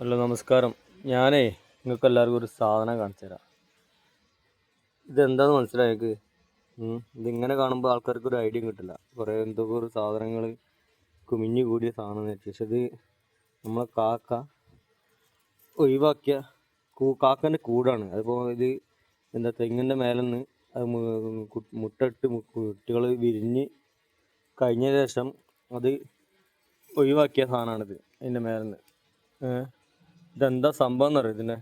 Hello നമസ്കാരം. ഞാനേ നിങ്ങൾക്ക് എല്ലാവർക്കും ഒരു സാധനം കാണിച്ചു തരാം. ഇതെന്താന്ന് മനസ്സിലായത് ഇതിങ്ങനെ കാണുമ്പോൾ ആൾക്കാർക്ക് ഒരു ഐഡിയ കിട്ടില്ല. കുറേ എന്തൊക്കെ ഒരു സാധനങ്ങൾ കുമിഞ്ഞു കൂടിയ സാധനം വെച്ചാൽ പക്ഷെ ഇത് നമ്മളെ കാക്ക ഒഴിവാക്കിയ കൂ കാക്കന്റെ കൂടാണ്. അതിപ്പോൾ ഇത് എന്താ തെങ്ങിന്റെ മേലെ നിന്ന് അത് മുട്ടിട്ട് കുട്ടികൾ വിരിഞ്ഞ് കഴിഞ്ഞ ശേഷം അത് ഒഴിവാക്കിയ സാധനമാണിത് അതിന്റെ മേലെ നിന്ന് ഇതെന്താ സംഭവം എന്നറിയോ ഇതിനെ?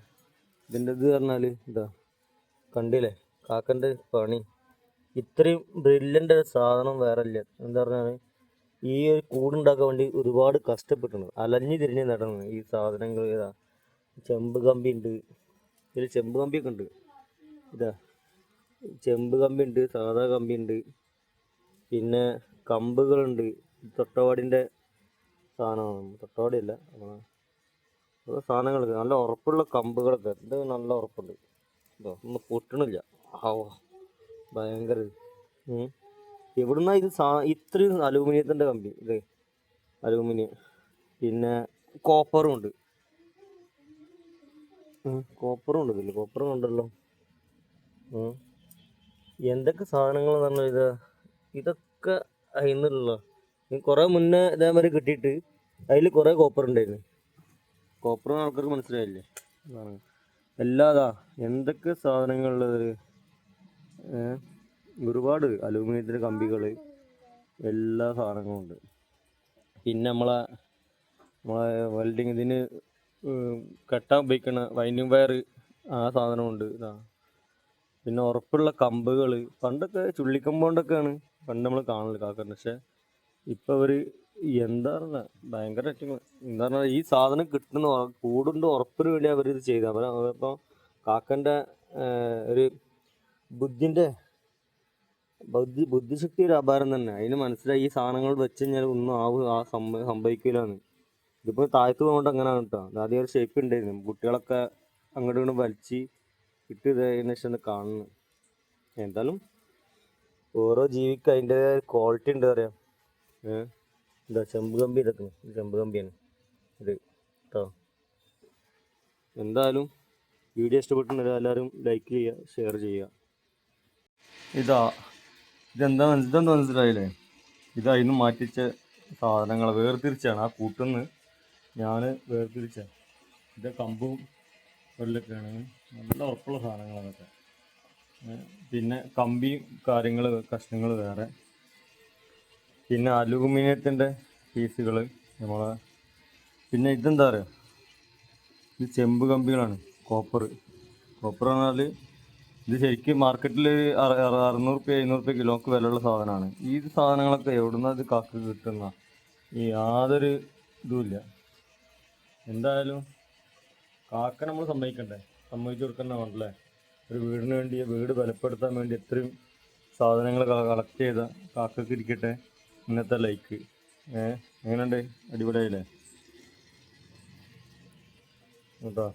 ഇതിന്റെ ഇത് പറഞ്ഞാൽ ഇതാ കണ്ടില്ലേ? കാക്കന്റെ പണി. ഇത്രയും ബ്രില്യന്റ് സാധനം വേറെ ഇല്ല എന്താ പറഞ്ഞാൽ ഈ ഒരു കൂടുണ്ടാക്കാൻ വേണ്ടി ഒരുപാട് കഷ്ടപ്പെട്ടുണ്ട് അലഞ്ഞു തിരിഞ്ഞ് നടന്നു ഈ സാധനങ്ങൾ ഇതാ ചെമ്പ് കമ്പി ഉണ്ട്. ഇതിൽ ചെമ്പ് കമ്പിയൊക്കെ ഉണ്ട്. ഇതാ ചെമ്പ് കമ്പി ഉണ്ട് സാധാ കമ്പി ഉണ്ട്. പിന്നെ കമ്പുകളുണ്ട്. തൊട്ടവാടിന്റെ സാധനമാണ്. തൊട്ടവാടിയല്ല ഓരോ സാധനങ്ങളൊക്കെ നല്ല ഉറപ്പുള്ള കമ്പുകളൊക്കെ. ഇത് നല്ല ഉറപ്പുണ്ട്. ഇതോ ഒന്നും പൊട്ടണില്ല. ആവോ ഭയങ്കര എവിടുന്ന ഇത് സാ ഇത്രയും അലൂമിനിയത്തിന്റെ കമ്പി ഇത്? അലൂമിനിയം. പിന്നെ കോപ്പറും ഉണ്ട്. കോപ്പറും ഉണ്ട് ഇതിൽ കോപ്പറും ഉണ്ടല്ലോ. എന്തൊക്കെ സാധനങ്ങൾ പറഞ്ഞാൽ ഇത്? ഇതൊക്കെ അതിന്നുള്ള. കുറേ മുന്നേ ഇതേമാതിരി കിട്ടിയിട്ട് അതിൽ കുറേ കോപ്പർ ഉണ്ടായിരുന്നു കോപ്പർ ആൾക്കാർക്ക് മനസ്സിലായില്ലേ? അതാണ്. എല്ലാതാ എന്തൊക്കെ സാധനങ്ങളുള്ളത്? ഒരുപാട് അലൂമിനിയത്തിന്റെ കമ്പികൾ എല്ലാ സാധനങ്ങളും ഉണ്ട്. പിന്നെ നമ്മളെ നമ്മളെ വെൽഡിങ് ഇതിന് കെട്ടാൻ ഉപയോഗിക്കുന്ന വൈൻഡിങ് വയർ ആ സാധനമുണ്ട് ഇതാ പിന്നെ ഉറപ്പുള്ള കമ്പുകൾ പണ്ടൊക്കെ ചുള്ളിക്കമ്പ് കൊണ്ടൊക്കെയാണ് പണ്ട് നമ്മൾ കാണൽ കാക്കറിന് പക്ഷെ ഇപ്പം അവർ എന്താണ് ഭയങ്കര എന്താ ഈ സാധനം കിട്ടുന്ന കൂടുണ്ട് ഉറപ്പിന് വേണ്ടി ഇത് ചെയ്ത. അവർ അവരിപ്പോൾ കാക്കന്റെ ഒരു ബുദ്ധിന്റെ ബുദ്ധി ബുദ്ധിശക്തി ഒരു അപാരം തന്നെ. അതിന് മനസ്സിലായി ഈ സാധനങ്ങൾ വെച്ച് കഴിഞ്ഞാൽ ഒന്നും ആവും ആ സംഭവം സംഭവിക്കില്ലാന്ന് ഇതിപ്പോൾ താഴ്ത്തു പോകൊണ്ട് അങ്ങനെയാണ് കേട്ടോ ആദ്യം ഒരു ഷേപ്പ് ഉണ്ടായിരുന്നു കുട്ടികളൊക്കെ അങ്ങോട്ടും ഇങ്ങോട്ടും വലിച്ച് ഇട്ട് ഇതായതിനു ശേഷം കാണുന്നു എന്തായാലും ഓരോ ജീവിക്ക് അതിന്റെ ക്വാളിറ്റി ഉണ്ട് പറയാം. എന്താ ചെമ്പ് കമ്പി ഇതൊക്കെ ഇത് ചെമ്പ് കമ്പിയാണ് ഇത് കേട്ടോ എന്തായാലും വീഡിയോ ഇഷ്ടപ്പെട്ടിട്ടുണ്ടെങ്കിൽ എല്ലാവരും ലൈക്ക് ചെയ്യുക ഷെയർ ചെയ്യുക ഇതാ. ഇതെന്താ ഇതെന്താ മനസ്സിലായില്ലേ? ഇതാ ഇന്ന് മാറ്റിച്ച സാധനങ്ങൾ വേർതിരിച്ചാണ് ആ കൂട്ടുന്ന് ഞാൻ വേർതിരിച്ച. ഇത് കമ്പും വെള്ളൊക്കെയാണ്. നല്ല ഉറപ്പുള്ള സാധനങ്ങളാണ് പിന്നെ കമ്പിയും കാര്യങ്ങൾ കഷ്ണങ്ങൾ വേറെ. പിന്നെ അലൂമിനിയത്തിന്റെ പീസുകൾ നമ്മൾ പിന്നെ ഇതെന്താ പറയുക ഇത് ചെമ്പ് കമ്പികളാണ് കോപ്പർ കോപ്പർ പറഞ്ഞാൽ ഇത് ശരിക്കും മാർക്കറ്റിൽ അറുന്നൂറ് റുപ്യ എഴുന്നൂറ് റുപ്യ കിലോക്ക് വിലയുള്ള സാധനമാണ്. ഈ സാധനങ്ങളൊക്കെ എവിടുന്ന ഇത് കാക്ക് കിട്ടുന്ന? ഈ യാതൊരു ഇതുമില്ല എന്തായാലും കാക്ക നമ്മൾ സമ്മതിക്കണ്ടേ? സമ്മതിച്ചു കൊടുക്കണ്ട വേണ്ടല്ലേ ഒരു വീടിന് വേണ്ടി വീട് ബലപ്പെടുത്താൻ വേണ്ടി എത്രയും സാധനങ്ങൾ കളക്ട് ചെയ്ത കാക്കക്ക് ഇരിക്കട്ടെ. ഇന്നത്തെ ലൈക്ക് ഏഹ് എങ്ങനെയുണ്ട്? അടിപൊളിയായില്ലേ? കേട്ടോ